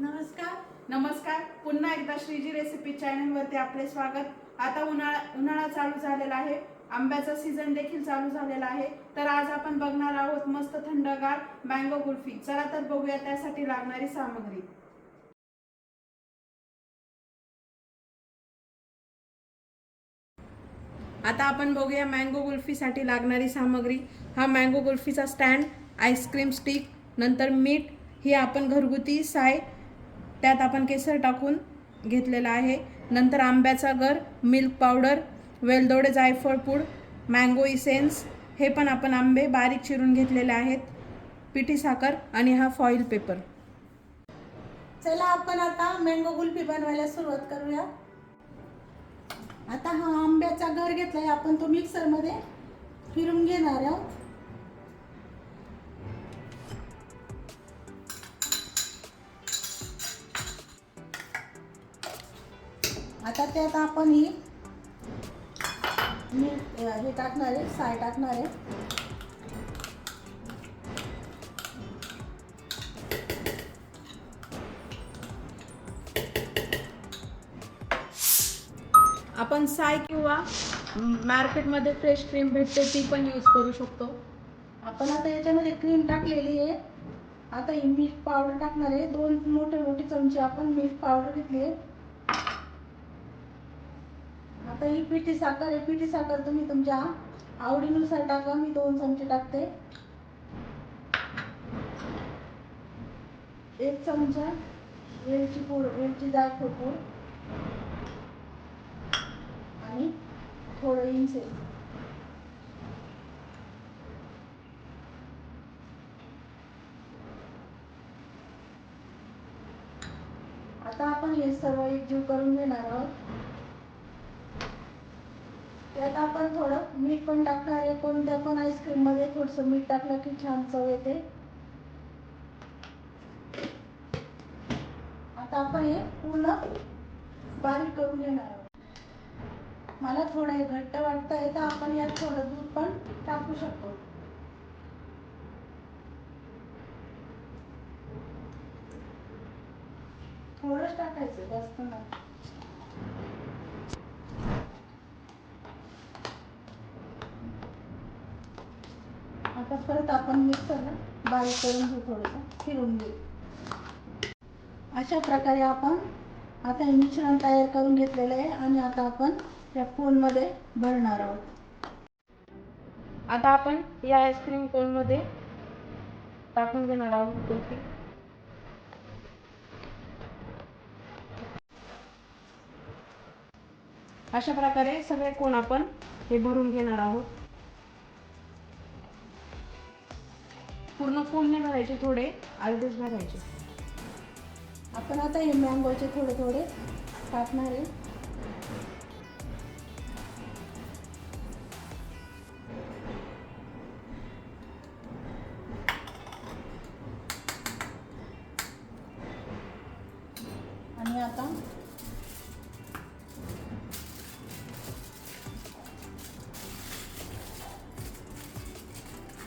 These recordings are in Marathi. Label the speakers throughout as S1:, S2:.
S1: नमस्कार.
S2: नमस्कार. पुन्हा एकदा श्रीजी रेसिपी चॅनलवरती आपले स्वागत. आता उन्हाळा उन्हाळा चालू झालेला आहे. आंब्याचा सीझन देखील चालू झालेला आहे. तर आज आपण बघणार आहोत मस्त थंडगार मँगो कुल्फी. चला तर बघूया त्यासाठी लागणारी सामग्री. आता आपण बघूया मँगो कुल्फीसाठी लागणारी सामग्री. हा मँगो कुल्फीचा स्टँड आईस्क्रीम स्टिक नंतर मीठ ही आपण घरगुती साय त्यात आपण केसर टाकून घेतलेला आहे. नंतर आंब्याचा गर मिल्क पावडर वेलदोडे जायफळ पूड मँगो इसेन्स हे पण आपण आंबे बारीक चिरून घेतलेले आहेत. पिठी साखर आणि हा फॉईल पेपर
S1: चला आपण आता मँगो गुल्फी बनवायला सुरुवात करूया. आता हा आंब्याचा घर घेतलाय. आपण तो मिक्सरमध्ये फिरून घेणार आहोत. आता त्यात आपण ही मीठ हे टाकणार आहे साय टाकणार आहे.
S2: आपण साय किंवा मार्केटमध्ये फ्रेश क्रीम भेटते ती पण यूज करू शकतो.
S1: आपण आता याच्यामध्ये क्रीम टाकलेली आहे. आता ही मीठ पावडर टाकणार आहे. दोन मोठे मोठे चमचे आपण मीठ पावडर घेतली आहे आता ही पिठी साखर आहे पिठी साखर तुम्ही तुमच्या आवडीनुसार टाका मी दोन चमचे टाकते. एक चमचा वेलची पूड वेलची जायफळ पूड आणि थोडं इंचे आता आपण हे सर्व एकजीव करून घेणार आहोत. आता आपण थोडं मीठ पण टाकणार आहे. कोणत्या पण आईस्क्रीममध्ये थोडस मीठ टाकलं की छान चव येते. आता आपण हे पूर्ण बारीक करून घेणार आहोत. मला थोडं हे घट्ट वाटत आहे तर आपण यात थोडं दूध पण टाकू शकतो. थोडंच टाकायचं जास्त नाही. आता परत आपण मिक्सरला बारीक करून घेऊ थोडंसं फिरून घेऊ. अशा प्रकारे आपण आता हे मिश्रण तयार करून घेतलेलं आहे आणि आता आपण या कोनमध्ये भरणार आहोत.
S2: आता आपण या आईस्क्रीम कोनमध्ये टाकून घेणार आहोत कुल्फी अशा प्रकारे सगळे कोण आपण हे भरून घेणार आहोत. पूर्ण कोण नाही भरायचे थोडे अर्धेच भरायचे.
S1: आपण आता हे मँगोचे थोडे थोडे टाकणार आहे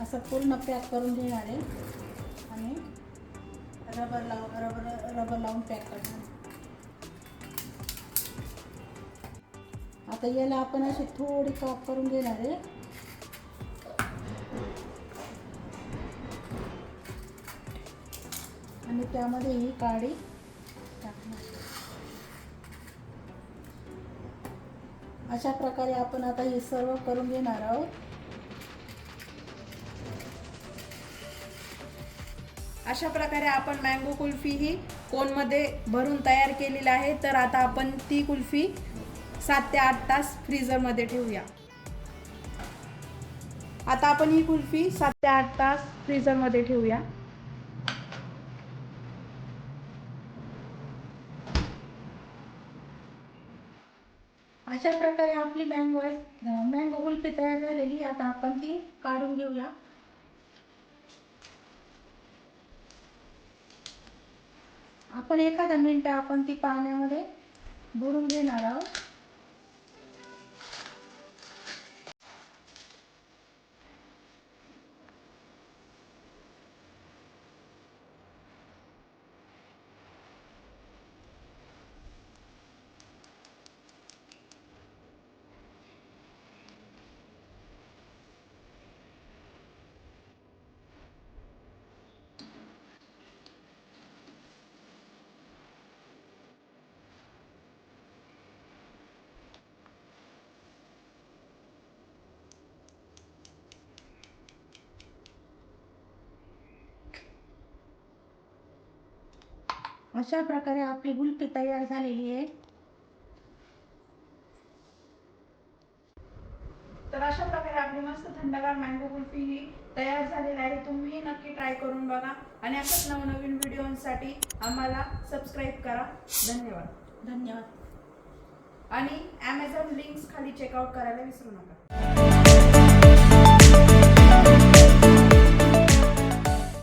S1: असं पूर्ण पॅक करून घेणार आहे. आणि रबर लाव रबर रबर लावून पॅक करणार आता याला आपण अशी थोडी काप करून घेणार आहे. आणि त्यामध्ये ही काडी टाकणार अशा प्रकारे आपण आता हे सर्व करून घेणार आहोत.
S2: अशा प्रकारे आपण मँगो कुल्फी ही कोनमध्ये भरून तयार केलेली आहे तर आता आपण ती कुल्फी सात ते आठ तास फ्रीजरमध्ये ठेवूया. आता आपण ही कुल्फी सात ते आठ तास फ्रीजरमध्ये ठेवूया.
S1: अशा प्रकारे आपली मँगो मँगो कुल्फी तयार झालेली आता आपण ती काढून घेऊया. आपण एखादा मिनिट आपण ती पाण्यामध्ये बुडून घेणार आहोत. अशा प्रकारे आपली गुलपी तयार झालेली आहे.
S2: तर अशा प्रकारे आपली मस्त थंडगार मँगो कुल्फी ही तयार झालेली आहे. तुम्ही नक्की ट्राय करून बघा आणि अशाच नवनवीन व्हिडिओसाठी आम्हाला सबस्क्राईब करा. धन्यवाद.
S1: धन्यवाद.
S2: आणि ॲमेझॉन लिंक्स खाली चेकआउट करायला विसरू नका.